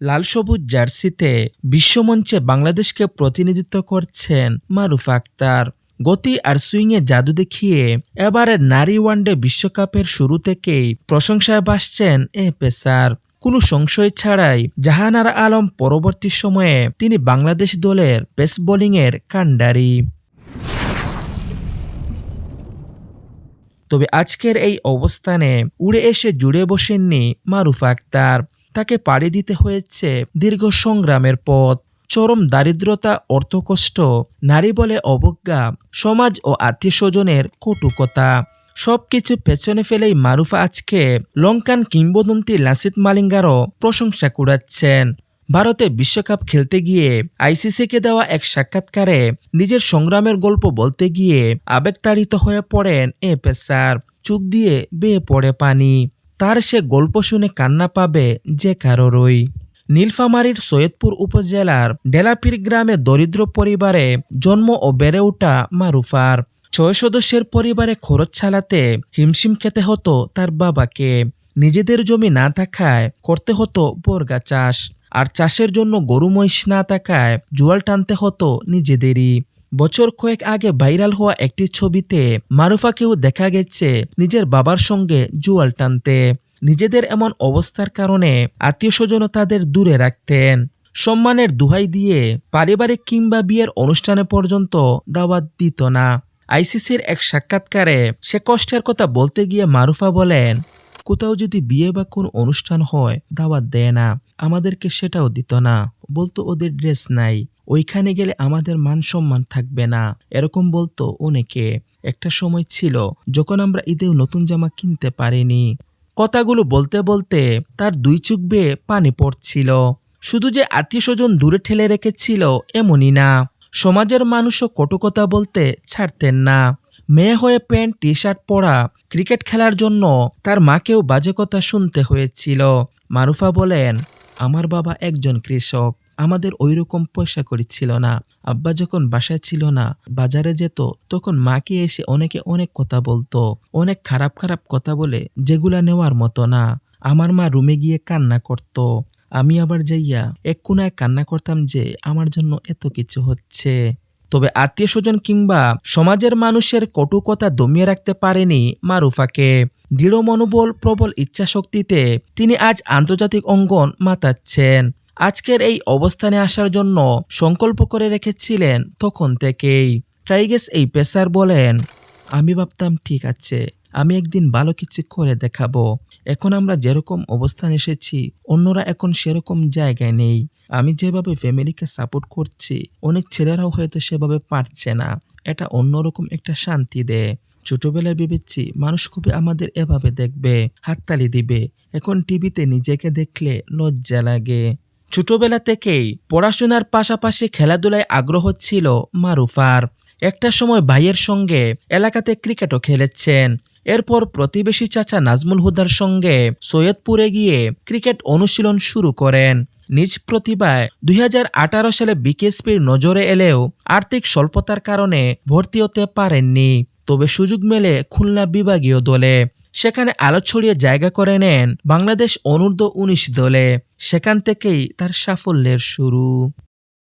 লাল সবুজ জার্সিতে বিশ্বমঞ্চে বাংলাদেশকে প্রতিনিধিত্ব করছেন মারুফ আক্তার। গতি আর সুইংয়ে জাদু দেখিয়ে এবারের নারী ওয়ানডে বিশ্বকাপের শুরু থেকেই প্রশংসায় বাসছেন এ পেসার কোনো সংশয় ছাড়াই জাহানারা আলম পরবর্তী সময়ে তিনি বাংলাদেশ দলের পেস বোলিংয়ের কাণ্ডারি। তবে আজকের এই অবস্থানে উড়ে এসে জুড়ে বসেননি মারুফ আক্তার। তাকে পাড়ি দিতে হয়েছে দীর্ঘ সংগ্রামের পথ। চরম দারিদ্রতা, অর্থকষ্ট, নারী বলে অবজ্ঞা, সমাজ ও আত্মীয় স্বজনের কটুকতা। সবকিছু পেছনে ফেলেই মারুফা আজকে লঙ্কান কিংবদন্তি লাসিত মালিঙ্গারও প্রশংসা কুড়াচ্ছেন। ভারতে বিশ্বকাপ খেলতে গিয়ে আইসিসিকে দেওয়া এক সাক্ষাৎকারে নিজের সংগ্রামের গল্প বলতে গিয়ে আবেগতাড়িত হয়ে পড়েন এ পেসার। চোখ দিয়ে বেয়ে পড়ে পানি। তার সে গল্প শুনে কান্না পাবে যে কারোরই। নীলফামারীর সৈয়দপুর উপজেলার ডেলাপির গ্রামে দরিদ্র পরিবারে জন্ম ও বেড়ে ওঠা মারুফার। ছয় সদস্যের পরিবারে খরচ চালাতে হিমশিম খেতে হতো তার বাবাকে। নিজেদের জমি না থাকায় করতে হতো বর্গা চাষ। আর চাষের জন্য গরু মহিষ না থাকায় জোয়াল টানতে হতো নিজেদেরই। বছর কয়েক আগে ভাইরাল হওয়া একটি ছবিতে মারুফাকেও দেখা গেছে নিজের বাবার সঙ্গে জুয়াল টানতে। নিজেদের এমন অবস্থার কারণে আত্মীয় স্বজন তাদের দূরে রাখতেন। সম্মানের দুহাই দিয়ে পারিবারিক কিংবা বিয়ের অনুষ্ঠানে পর্যন্ত দাওয়াত দিত না। আইসিসির এক সাক্ষাৎকারে সে কষ্টের কথা বলতে গিয়ে মারুফা বলেন, কোথাও যদি বিয়ে বা কোনো অনুষ্ঠান হয়, দাওয়াত দেয় না। আমাদেরকে সেটাও দিত না। বলতো ওদের ড্রেস নাই। ওইখানে গেলে আমাদের মান সম্মান থাকবে না। এরকম বলতো অনেকে। একটা সময় ছিল যখন আমরা ঈদেও নতুন জামা কিনতে পারিনি। কথাগুলো বলতে বলতে তার দুই চোখ বেয়ে পানি পড়ছিল। শুধু যে আত্মীয় স্বজন দূরে ঠেলে রেখেছিল এমনই না। সমাজের মানুষও কটুকতা বলতে ছাড়তেন না। মেয়ে হয়ে প্যান্ট টি শার্ট পরা ক্রিকেট খেলার জন্য তার মাকেও বাজে কথা শুনতে হয়েছিল। মারুফা বলেন, আমার বাবা একজন কৃষক। আমাদের ওই রকম পয়সা করি ছিল না। আব্বা যখন বাসায় ছিল না, বাজারে যেত, তখন মাকে এসে অনেকে অনেক কথা বলতো। অনেক খারাপ খারাপ কথা বলে, যেগুলা নেওয়ার মতো না। আমার মা রুমে গিয়ে কান্না করত। আমি আবার যাইয়া এক কোনায় কান্না করতাম যে, আমার জন্য এত কিছু হচ্ছে। তবে আত্মীয় স্বজন কিংবা সমাজের মানুষের কটু কথা দমিয়ে রাখতে পারেনি মারুফাকে। দৃঢ়, মনোবল, প্রবল ইচ্ছাশক্তিতে তিনি আজ আন্তর্জাতিক অঙ্গন মাতাচ্ছেন। আজকের এই অবস্থানে আসার জন্য সংকল্প করে রেখেছিলেন তখন থেকেই। ট্রাইগেস এই পেসার বলেন, আমি ভাবতাম, ঠিক আছে, আমি একদিন ভালো কিছু করে দেখাবো। এখন আমরা যেরকম অবস্থান এসেছি, অন্যরা এখন সেরকম জায়গায় নেই। আমি যেভাবে ফ্যামিলিকে সাপোর্ট করছি, অনেক ছেলেরাও হয়তো সেভাবে পারছে না। এটা অন্যরকম একটা শান্তি দেয় ছোটবেলায় ভেবেছি, মানুষ খুবই আমাদের এভাবে দেখবে, হাততালি দিবে। এখন টিভিতে নিজেকে দেখলে লজ্জা লাগে। ছোটবেলা থেকেই পড়াশোনার পাশাপাশি খেলাধুলায় আগ্রহ ছিল মারুফার। একটা সময় ভাইয়ের সঙ্গে এলাকাতে ক্রিকেটও খেলেছেন। এরপর প্রতিবেশী চাচা নাজমুল হুদার সঙ্গে সৈয়দপুরে গিয়ে ক্রিকেট অনুশীলন শুরু করেন। নিজ প্রতিভায় দুই হাজার আঠারো সালে বিকেএসপির নজরে এলেও আর্থিক স্বল্পতার কারণে ভর্তি হতে পারেননি। তবে সুযোগ মেলে খুলনা বিভাগীয় দলে। সেখানে আলো ছড়িয়ে জায়গা করে নেন বাংলাদেশ অনূর্ধ্ব উনিশ দলে। সেখান থেকেই তার সাফল্যের শুরু।